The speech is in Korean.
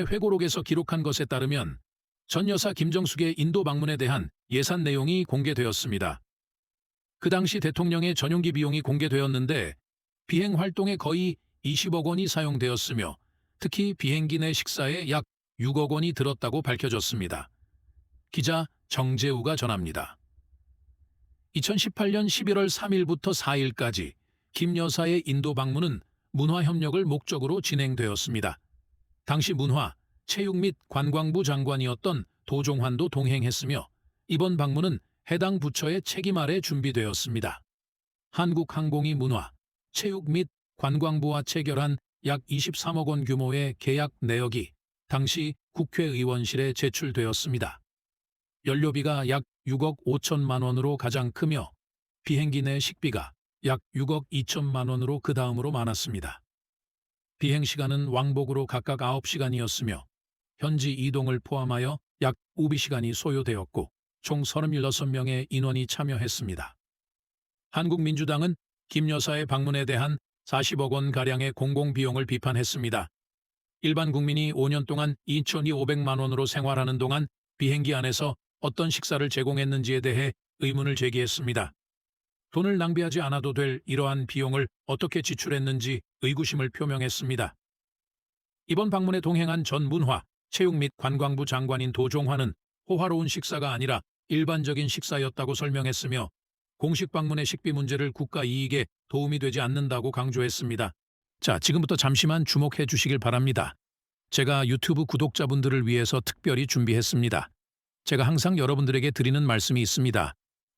회고록에서 기록한 것에 따르면 전 여사 김정숙의 인도 방문에 대한 예산 내용이 공개되었습니다. 그 당시 대통령의 전용기 비용이 공개되었는데 비행 활동에 거의 20억 원이 사용되었으며 특히 비행기 내 식사에 약 6억 원이 들었다고 밝혀졌습니다. 기자 정재우가 전합니다. 2018년 11월 3일부터 4일까지 김 여사의 인도 방문은 문화 협력을 목적으로 진행되었습니다. 당시 문화, 체육 및 관광부 장관이었던 도종환도 동행했으며 이번 방문은 해당 부처의 책임 아래 준비되었습니다. 한국항공이 문화, 체육 및 관광부와 체결한 약 23억 원 규모의 계약 내역이 당시 국회의원실에 제출되었습니다. 연료비가 약 6억 5천만 원으로 가장 크며 비행기 내 식비가 약 6억 2천만 원으로 그 다음으로 많았습니다. 비행 시간은 왕복으로 각각 9시간이었으며 현지 이동을 포함하여 약 5비시간이 소요되었고 총 36명의 인원이 참여했습니다. 한국민주당은 김 여사의 방문에 대한 40억 원 가량의 공공비용을 비판했습니다. 일반 국민이 5년 동안 2,500만 원으로 생활하는 동안 비행기 안에서 어떤 식사를 제공했는지에 대해 의문을 제기했습니다. 돈을 낭비하지 않아도 될 이러한 비용을 어떻게 지출했는지 의구심을 표명했습니다. 이번 방문에 동행한 전 문화, 체육 및 관광부 장관인 도종환은 호화로운 식사가 아니라 일반적인 식사였다고 설명했으며 공식 방문의 식비 문제를 국가 이익에 도움이 되지 않는다고 강조했습니다. 자, 지금부터 잠시만 주목해 주시길 바랍니다. 제가 유튜브 구독자분들을 위해서 특별히 준비했습니다. 제가 항상 여러분들에게 드리는 말씀이 있습니다.